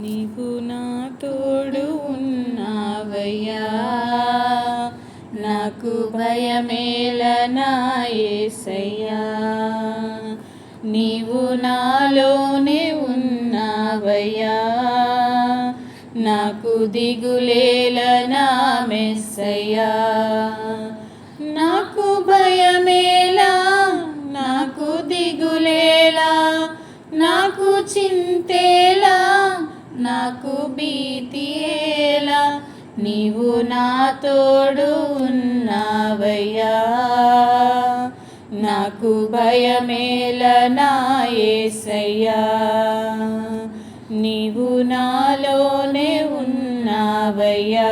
నీవు నా తోడు ఉన్నావయ్యా. నాకు భయమేల నా నీవు నాలోనే ఉన్నావయ్యా. నాకు దిగులేల నా మెస్సయ్యా. నాకు భయమేలా నాకు దిగులేలా నాకు చింతేలా నాకు భీతియేలా నీవు నా తోడు ఉన్నావయ్యా. నాకు భయమేల నా ఏసయ్యా. నీవు నాలోనే ఉన్నావయ్యా.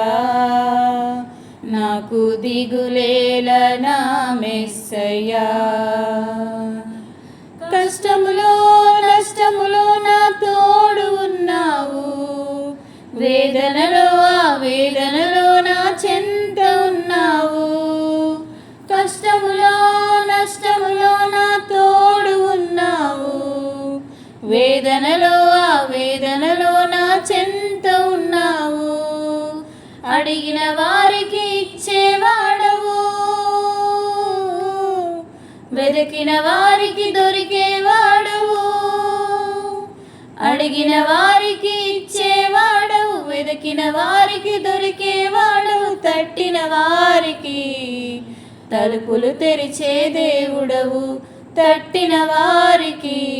నాకు దిగులేల నా మెస్సయ్యా. కష్టములో నష్టములో నాతో వేదనలో ఆ వేదనలో నా చెంత ఉన్నావు. అడిగిన వారికి ఇచ్చేవాడవు వెతికిన వారికి దొరికేవాడవు అడిగిన వారికి ఇచ్చేవాడవు వెతికిన వారికి దొరికేవాడవు తట్టిన వారికి తలుపులు తెరిచే దేవుడవు. తట్టిన వారికి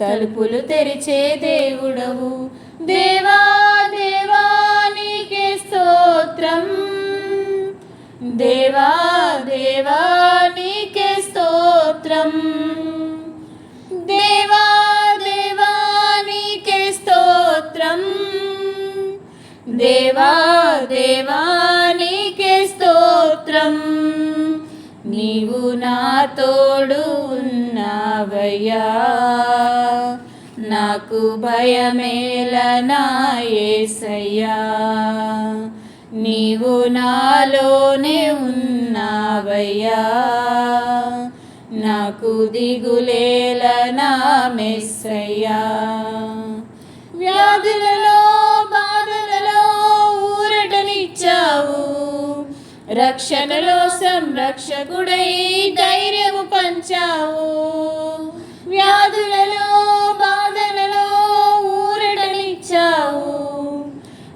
తలుపులు తెరిచే దేవుడవు. దేవా దేవా నీకే స్తోత్రం. దేవా దేవా నీకే స్తోత్రం. దేవా దేవా నీకే స్తోత్రం. దేవా దేవా నీకే స్తోత్రం. నీవు నా తోడు ఉన్నావయ్యా. నాకు భయమేల నీవు నాలోనే ఉన్నావయ్యా. నాకు దిగులేలనా మెస్సయ్యా. వ్యాధులలో బాధలలో ఊరటనిచ్చావు. రక్షణలో సంరక్షకుడై ధైర్యము పంచావు.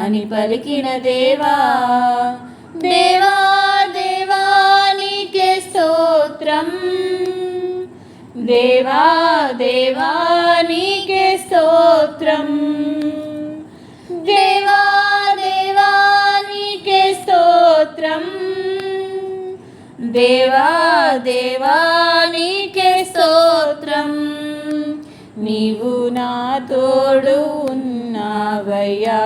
అని పలికిన దేవా దేవా దేవా నీకే స్తోత్రం. దేవా దేవా నీకే స్తోత్రం. దేవా దేవా నీకే స్తోత్రం. దేవా దేవా నీకే స్తోత్రం. నీవు నా తోడు ఉన్న ఉన్నావయ్యా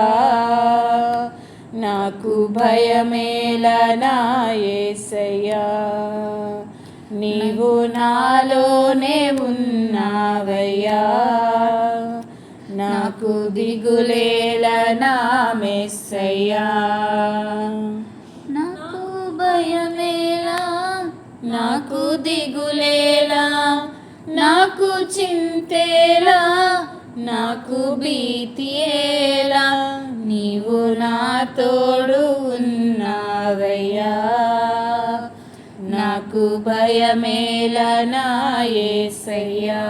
నాకు భయమేల నా నీవు నాలోనే ఉన్నావయ్యా. నాకు దిగులేల నా మెస్సయ్యా నాకు భయమేలా నాకు దిగులేలా నాకు చింతేలా నాకు భీతియేలా నీవు నా తోడు ఉన్నావయ్యా. నాకు భయమేలా నా ఏసయ్యా.